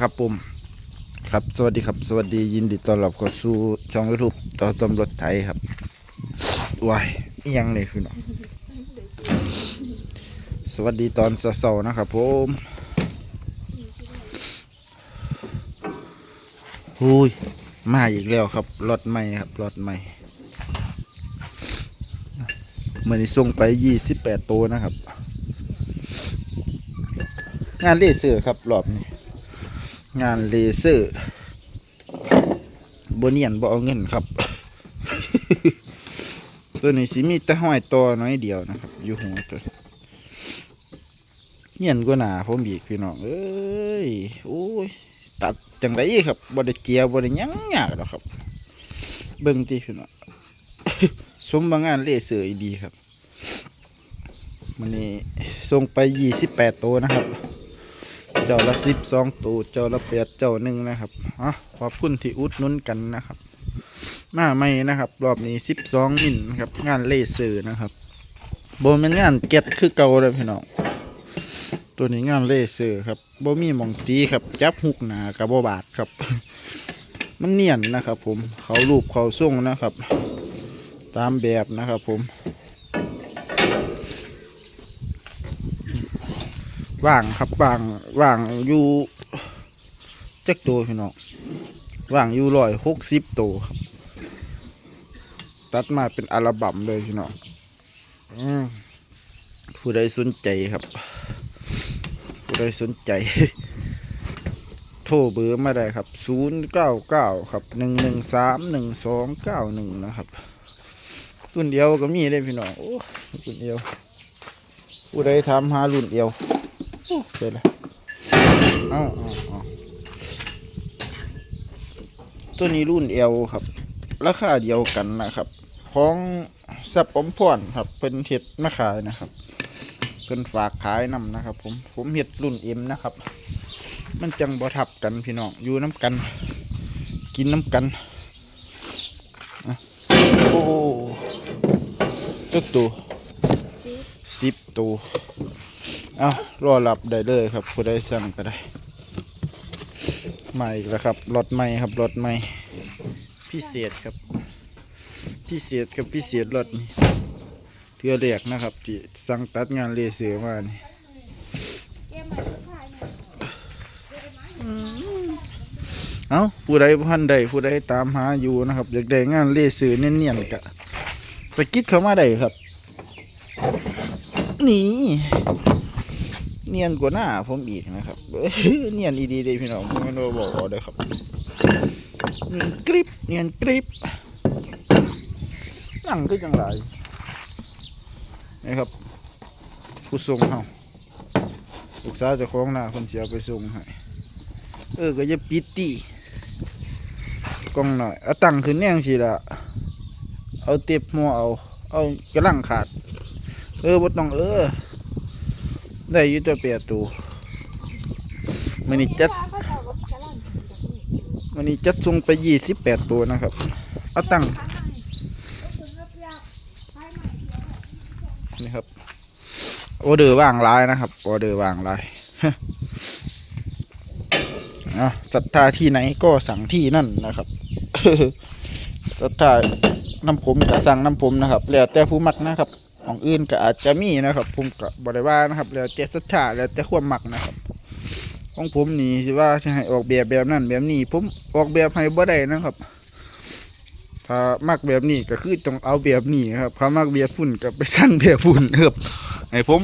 ครับผมครับสวัสดีครับ สวัสดียินดีต้อนรับเข้าสู่ช่องยูทูบต่อตำรวจไทยครับว้ายยังเลยคือเนาะสวัสดีตอนเสาร์ๆนะครับผมหุยมาอีกแล้วครับรถใหม่ครับรถใหม่เมื่อนี้ส่งไปยี่สิบแปดตัวนะครับ งานเลเซอร์ครับรอบนี้ งานเลเซอร์บเนียนบ่เอาเงินครับ ตัวนี้สิมีแต่ห้อยตัวน้อยเดียวนะครับ อยู่หัวตัวเนียนกว่าหนาผมบีกพี่น้องเอ้ยโอ้ยตัดจังไรครับบ่ได้เจียวบ่ได้ยังยากหรอกครับ เบิ่งติพี่น้องสมบางงานเลเซอร์ดีครับมันนี้ส่งไปยี่สิบแปดตัวนะครับ เจ้าละสิบสองตัวเจ้าละแปดเจ้าหนึ่งนะครับอ๋อขอบคุณที่อุดหนุนกันนะครับ มาใหม่นะครับ รอบนี้สิบสองมิลครับ งานเลเซอร์นะครับโบเป็นงานเก็ตคือเก่าเลยพี่น้องตัวนี้งานเลเซอร์ครับโบมีมองตีครับ จับหุกหนากับโบบาดครับ มันเนียนนะครับ ผมเขารูปเขาส่งนะครับ ตามแบบนะครับ ผม ว่างครับว่างว่างอยู่จักตัวพี่น้องว่างอยู่ร้อยหกสิบตัวครับ ตัดมาเป็นอัลบั้มเลยพี่น้องอผู้ใดสนใจครับ ผู้ใดสนใจ โทรเบอร์มาได้ครับศูนย์เก้าเก้าครับหนึ่งหนึ่งสามหนึ่งสองเก้าหนึ่งนะครับรุ่นเดียวก็มีเลยพี่น้องโอ้รุ่นเดียวผู้ใดทำหารุ่นเดียว เสร็จแล้วอาเอาเอาตัวนี้รุ่นเอลครับ ราคาเดียวกันนะครับ ของสับปมพรครับเป็นเห็ดมาขายนะครับเป็นฝากขายนำนะครับ ผมผมเห็ดรุ่นเอ็มนะครับ มันจังบ่ทับกันพี่น้องอยู่น้ำกัน กินน้ำกันโอ้ตัวตัวสิบตัว เอารอรับได้เลยครับผู้ได้สั่งก็ได้ใหม่แล้วครับรถใหม่ครับรถใหม่พิเศษครับ พิเศษกับพิเศษรถนี่เทือเรียกนะครับที่สั่งตัดงานเลเซอร์มานี่เอาผู้ใดพันใดผู้ใดตามหาอยู่นะครับอยากได้งานเลเซอร์เนียนๆกะสกิดเข้ามาได้ครับ นี่ เนียนกว่าหน้าผมอีกนะครับเนียนอีดีเลยพี่น้องไม่รู้บอกเลยครับเนียนกริบเนียนกริบหลังก็จังไรนะครับผู้ส่งเฮาลูกสาวจะคล้องหน้าคนเสียไปส่งให้เออก็จะปิดตีกล้องหน่อยเอาตั้งขึ้นแน่งสิละเอาเต็บหัวเอา เอากระลังขาด เออบ่ต้องเออ ได้อยุตัวเปียตูมันนี่จัดมันนี่จัดส่งไปยี่สิบแปดตัวนะครับ เอาตั้งนี่ครับออเดอร์ว่างลายนะครับออเดอร์ว่างลายอะศรัทธาที่ไหนก็สั่งที่นั่นนะครับศรัทธาน้ำผมกับสั่งน้ำผมนะครับ แล้วแต่ผู้มักนะครับ ของอื่นก็อาจจะมีนะครับ ผมก็บริว่านะครับ แล้วแต่ศรัทธาแล้วแต่ความมักนะครับของผมนี่สิว่าจะให้ออกแบบแบบนั้นแบบนี้ ผมออกแบบให้บ่ได้นะครับ ถ้ามักแบบนี้ก็คือต้องเอาแบบนี้ครับถ้ามักแบบพุ่นก็ไปสร้างแบบพุ่นครับให้ผม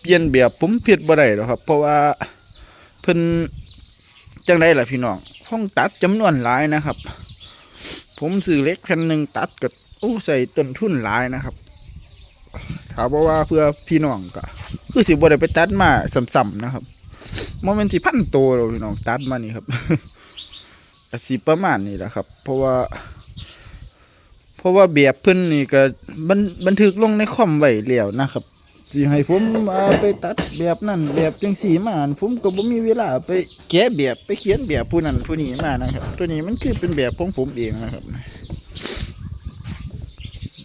เปลี่ยนแบบผมเพียดบ่ได้หรอกครับ เพราะว่าเพิ่นจังไดล่ะพี่น้องห้องตัดจำนวนหลายนะครับ ผมซื้อเล็กแผ่นหนึ่งตัดก็โอ้ใส่ต้นทุนหลายนะครับ ถามว่าเพื่อพี่น้องก็คือสิบ่ได้ไปตัดมาซ้ำๆนะครับโมเมนต์ที่พันโตเราพี่น้องตัดมานี่ครับสิประมาณนี้แหละครับ เพราะว่า เพราะว่าแบบเพิ่นนี่ก็บันบันทึกลงในคอมไว้แล้วนะครับสิให้ผมเอาไปตัดแบบนั้นแบบจังสีมานผมก็บ่มีเวลาไปแกะแบบไปเขียนแบบผู้นั้นผู้นี้มานะครับ ตัวนี้มันคือเป็นแบบของผมเองนะครับ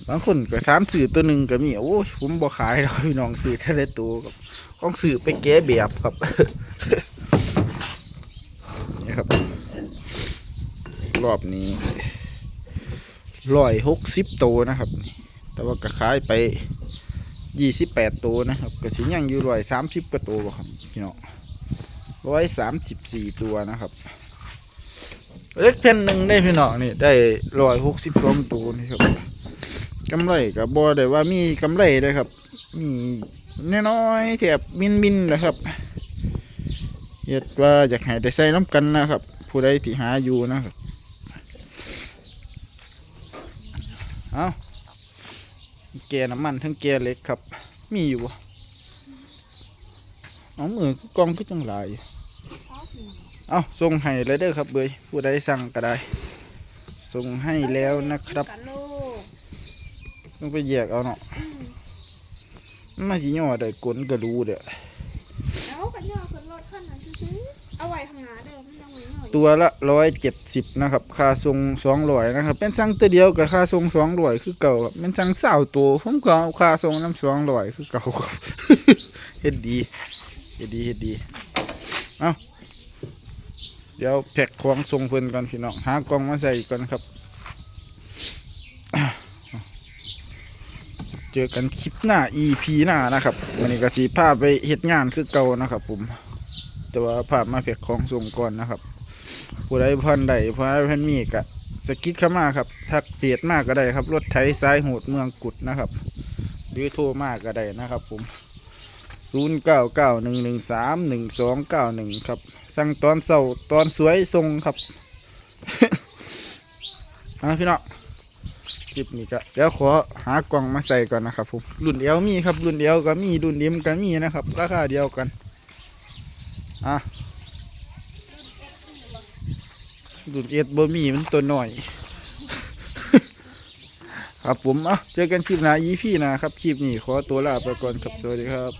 บางคนก็สามสื่อตัวหนึ่งก็มีโอ้ยผมบ่ขายแล้วพี่น้องสื่อทะเลตัวกับของสื่อไปแก้แบบครับนี่ครับ รอบนี้ร้อยหกสิบตัวนะครับ แต่ว่าก็ขายไปยี่สิบแปดตัวนะครับก็สิยังอยู่ร้อยสามสิบกว่าตัวครับพี่น้องร้อยสามสิบสี่ตัวนะครับเล็กเพนหนึ่งได้พี่น้องนี่ได้ร้อยหกสิบสองตัวนี่ครับ กำไรกับบอได้ว่ามีกำไรเลยครับ มีน้อยๆแถบมินมินๆนะครับเฮ็ดว่าอยากให้ได้ใส่น้ำกันนะครับ ผู้ใดที่หาอยู่นะครับเอาแกน้ำมันทั้งแกเล็กครับ มีอยู่เอามือกองก็จังหลายอยู่เอาส่งให้เลยเด้อครับเบยผู้ใดสั่งก็ได้ส่งให้แล้วนะครับ ต้องไปแยกเอาเนาะมันมาสิย่อได้กลนก็รู้เด้อเอากันย่อขึ้นรถขั้นนั้นซื้อๆเอาไว้ข้างหน้าเด้อไม่ต้องไว้หน่อยตัวละร้อยเจ็ดสิบนะครับ ค่าส่งสองร้อยนะครับ เป็นสั่งตัวเดียวกับค่าส่งสองร้อยคือเก่าครับเป็นสั่งเศร้าตัวผมก็เอาค่าส่งน้ำสองร้อยคือเก่าครับเฮ็ดดีเฮ็ดดีเฮ็ดดีเอาเดี๋ยวแพ็กของส่งเพิ่นกันพี่น้องหากล่องมาใส่ก่อนครับ เจอกันคลิปหน้า EP หน้านะครับวันนี้ก็สีพาไปเฮ็ดงานคือเก่านะครับ ผม แต่ว่าพามาแพ็กของส่งก่อนนะครับผู้ใดพันใดพันพันมีกะสกิดเข้ามาครับ ทักเปียดมากก็ได้ครับ รถไถสายโหดเมืองกุดนะครับ หรือโทรมากก็ได้นะครับ ผม0 9 9 1 1 3 1 2 9 1 ครับ สั่งตอนเสาร์ตอนสวยทรงครับเอาพี่น้อง ลิปนี้ก็เดี๋ยวขอหากล่องมาใส่ก่อนนะครับผมรุ่นเดียวมีครับรุ่นเดียวก็มีรุ่นดิมก็มีนะครับ ราคาเดียวกันอะรุ่นเอ็ดบ่มีมันตัวหน่อย ครับผมอะเจอกันคลิปหน้า EP หนะครับคลิปนี้ขอตัวลาไปก่อนครับสวัสดีครับ